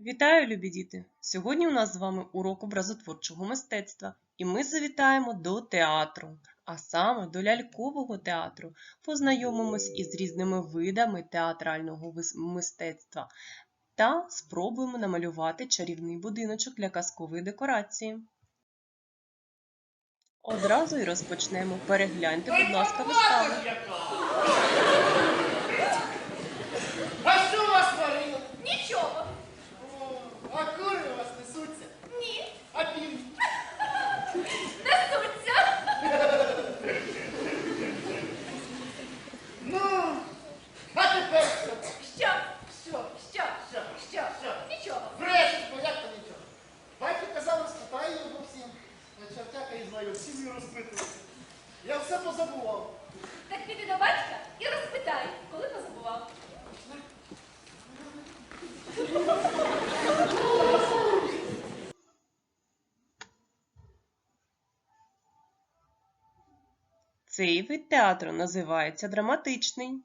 Вітаю, любі діти! Сьогодні у нас з вами урок образотворчого мистецтва, і ми завітаємо до театру, а саме до лялькового театру. Познайомимось із різними видами театрального мистецтва та спробуємо намалювати чарівний будиночок для казкової декорації. Одразу і розпочнемо. Перегляньте, будь ласка, виставу. А що у вас Марина? Нічого. О, а кури у вас несуться? Ні. А півні? Несуться. Ну, а тепер що? Що? Що? Що? Що? Що? Що? Нічого. Брешеш, бо як то нічого? Батько казав, спитаю його всім. Я чортяка і знаю, всі мені розпитувався. Я все позабував. Так піди до батька і розпитай, коли позабував. Цей вид театру називається драматичний.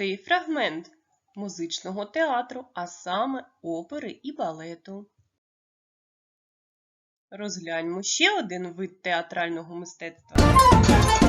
Цей фрагмент музичного театру, а саме опери і балету. Розгляньмо ще один вид театрального мистецтва.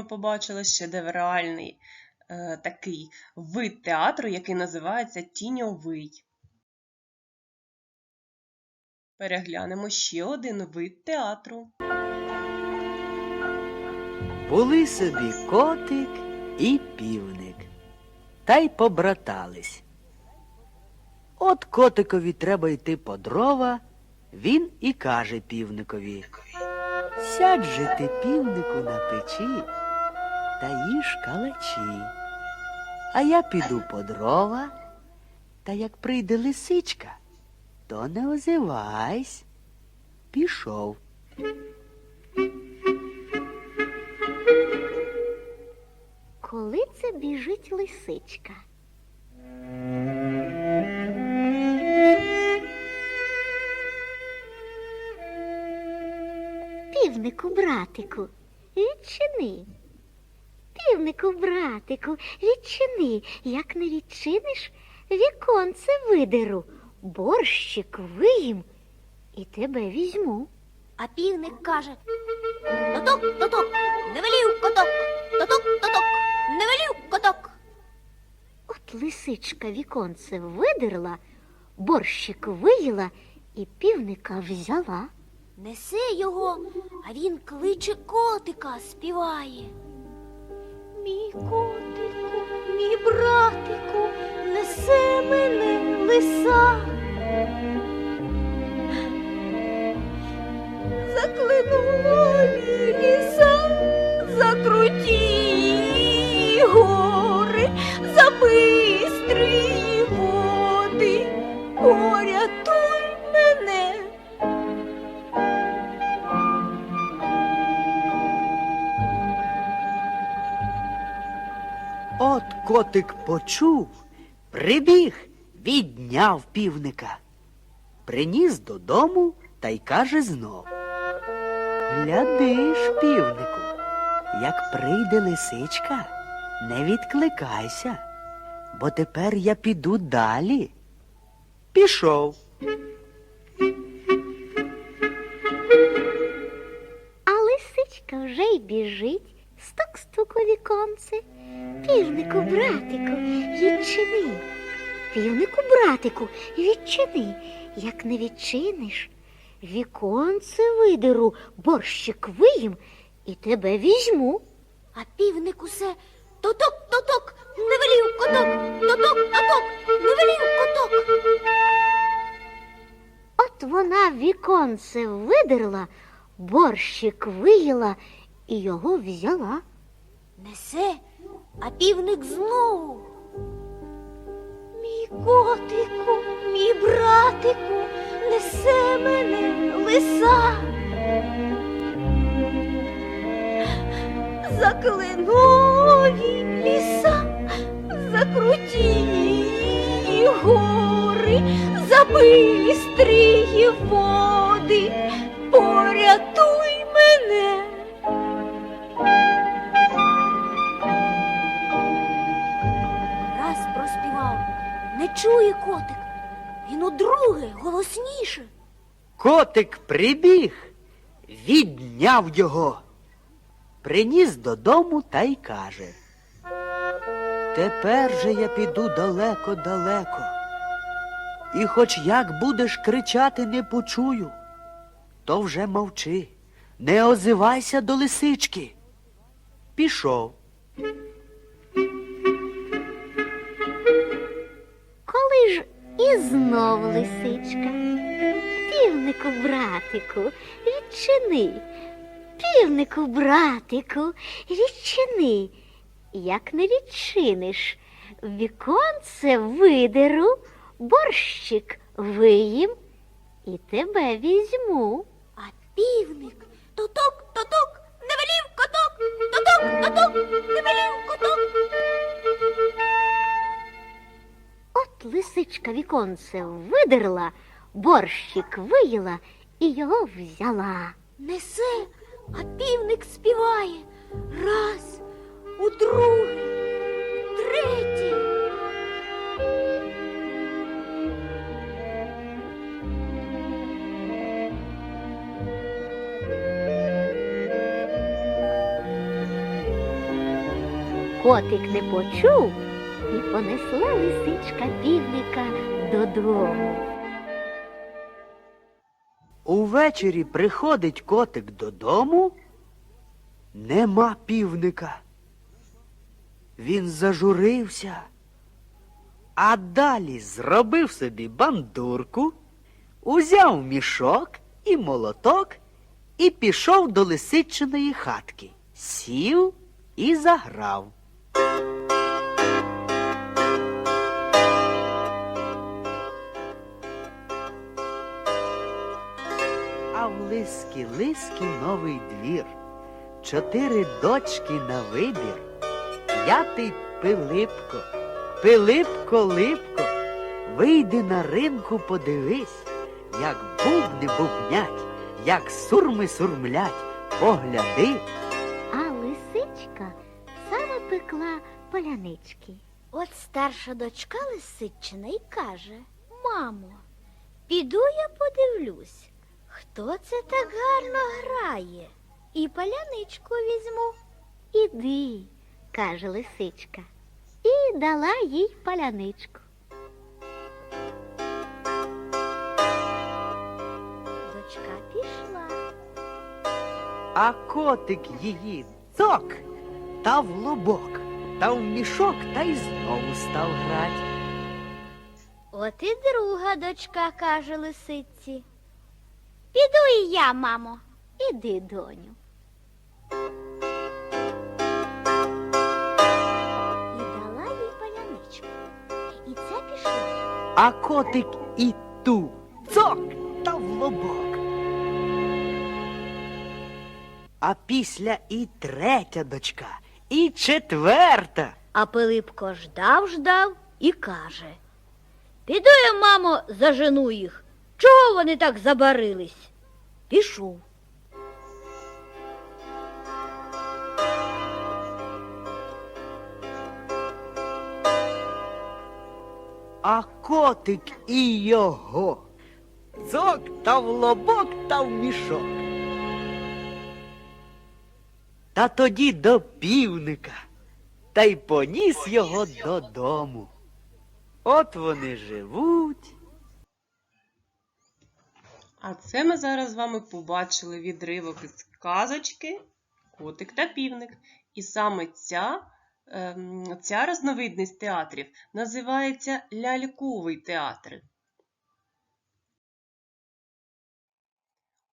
Вами побачили шедевральний е, такий вид театру, який називається тіньовий. Переглянемо ще один вид театру. Були собі котик і півник, та й побратались. От котикові треба йти по дрова, він і каже півникові. Сядь же ти, півнику, на печі та їж калачі. А я піду по дрова, та як прийде лисичка, то не озивайсь. Пішов. Коли це біжить лисичка? Півнику, братику, відчини. Півнику, братику, відчини. Як не відчиниш, віконце видеру, борщик виїм і тебе візьму. А півник каже: Тоток, тоток, не велів коток, тоток, тоток, не велів коток. От лисичка віконце видерла, борщик виїла і півника взяла. Несе його, а він кличе котика, співає. Мій котику, мій братику, несе мене лиса. Заклинули котик почув, прибіг, відняв півника. Приніс додому та й каже знов. Гляди ж, півнику, як прийде лисичка, не відкликайся, бо тепер я піду далі. Пішов. А лисичка вже й біжить, стук-стук у віконце. Півнику, братику, відчини. Півнику, братику, відчини. Як не відчиниш, віконце видеру, борщик виїм і тебе візьму. А півник усе тоток, тоток, не велів коток, тоток, тоток, не велів коток. От вона віконце видерла, борщик виїла і його взяла. Несе, а півник знову. Мій котику, мій братику, несе мене лиса. Заклинові ліса, закруті гори, забистрі води, чує котик. Він удруге голосніше. Котик прибіг, відняв його, приніс додому та й каже. Тепер же я піду далеко-далеко. І хоч як будеш кричати, не почую, то вже мовчи, не озивайся до лисички. Пішов. Знов лисичка. Півнику, братику, відчини. Півнику, братику, відчини. Як не відчиниш, віконце видеру, борщик виїм і тебе візьму. А півник тоток, тоток, не велів коток, тоток, тоток, не велів коток. От лисичка віконце видерла, борщик виїла і його взяла. Несе, а півник співає. Раз, у другий, третій. Котик не почув і понесла лисичка півника додому. Увечері приходить котик додому, нема півника. Він зажурився, а далі зробив собі бандурку, узяв мішок і молоток і пішов до лисичиної хатки, сів і заграв. Лиски лиски новий двір, чотири дочки на вибір. П'ятий Пилипко, Пилипко липко, вийди на ринку, подивись, як бубни бубнять, як сурми сурмлять, погляди. А лисичка саме пекла полянички. От старша дочка лисичина й каже: Мамо, піду я подивлюсь, Хто це так гарно грає? І паляничку візьму. Іди, каже лисичка, і дала їй паляничку. Дочка пішла. А котик її цок та в лобок, та в мішок, та й знову став грать. От і друга дочка каже лисиці. Піду і я, мамо. Іди, доню. І дала їй паляничку. І це пішла. А котик і ту цок та в лобок. А після і третя дочка, і четверта. А Пилипко ждав, ждав і каже. Піду я, мамо, зажену їх. Чого вони так забарились? Пішов. А котик і його. Цок та в лобок та в мішок. Та тоді до півника, та й поніс його додому. От вони живуть. А це ми зараз з вами побачили відривок із казочки Котик та півник. І саме ця, ем, ця різновидність театрів називається ляльковий театр.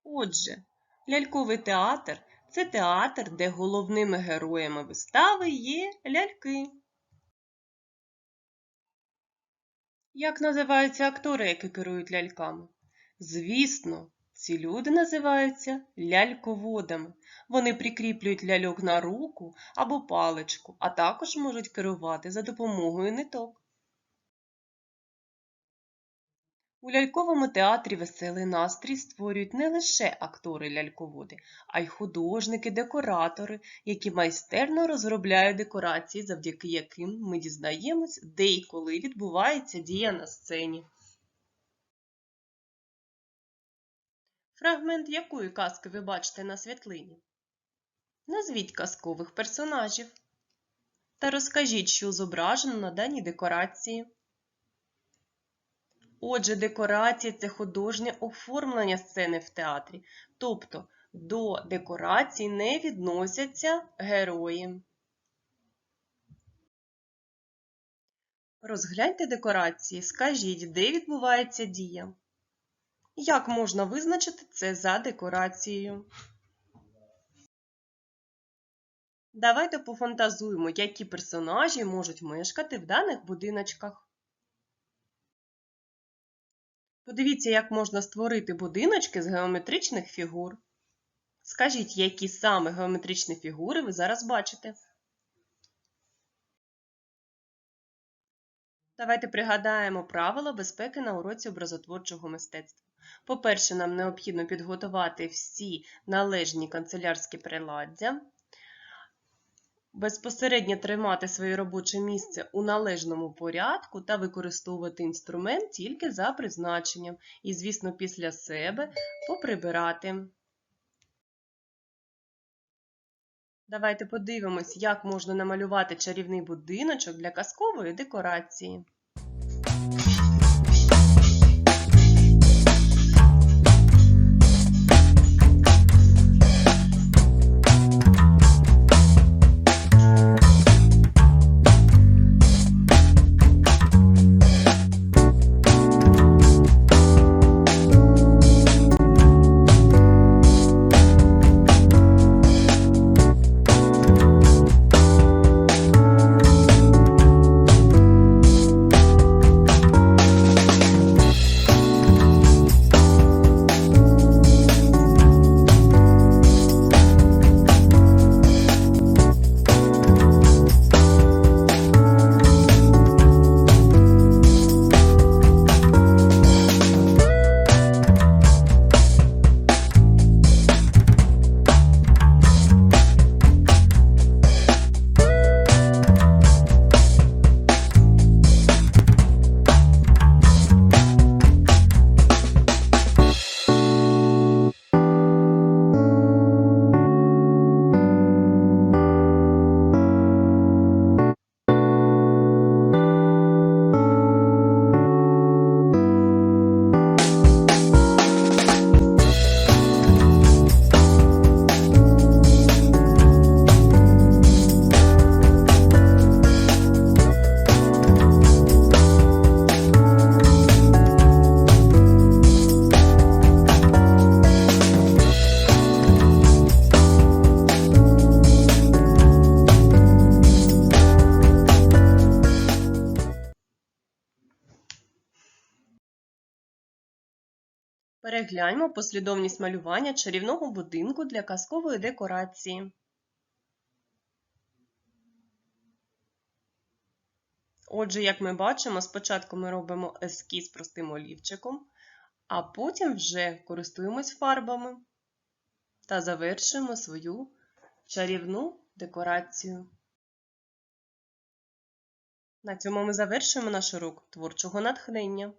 Отже, ляльковий театр це театр, де головними героями вистави є ляльки. Як називаються актори, які керують ляльками? Звісно, ці люди називаються ляльководами. Вони прикріплюють ляльок на руку або паличку, а також можуть керувати за допомогою ниток. У ляльковому театрі веселий настрій створюють не лише актори-ляльководи, а й художники-декоратори, які майстерно розробляють декорації, завдяки яким ми дізнаємось, де і коли відбувається дія на сцені. Фрагмент якої казки ви бачите на світлині? Назвіть казкових персонажів та розкажіть, що зображено на даній декорації. Отже, декорації це художнє оформлення сцени в театрі, тобто до декорацій не відносяться герої. Розгляньте декорації, скажіть, де відбувається дія. Як можна визначити це за декорацією? Давайте пофантазуємо, які персонажі можуть мешкати в даних будиночках. Подивіться, як можна створити будиночки з геометричних фігур. Скажіть, які саме геометричні фігури ви зараз бачите? Давайте пригадаємо правила безпеки на уроці образотворчого мистецтва. По-перше, нам необхідно підготувати всі належні канцелярські приладдя, безпосередньо тримати своє робоче місце у належному порядку та використовувати інструмент тільки за призначенням. І, звісно, після себе поприбирати. Давайте подивимось, як можна намалювати чарівний будиночок для казкової декорації. Перегляньмо послідовність малювання чарівного будинку для казкової декорації. Отже, як ми бачимо, спочатку ми робимо ескіз простим олівчиком, а потім вже користуємось фарбами та завершуємо свою чарівну декорацію. На цьому ми завершуємо наш урок творчого натхнення.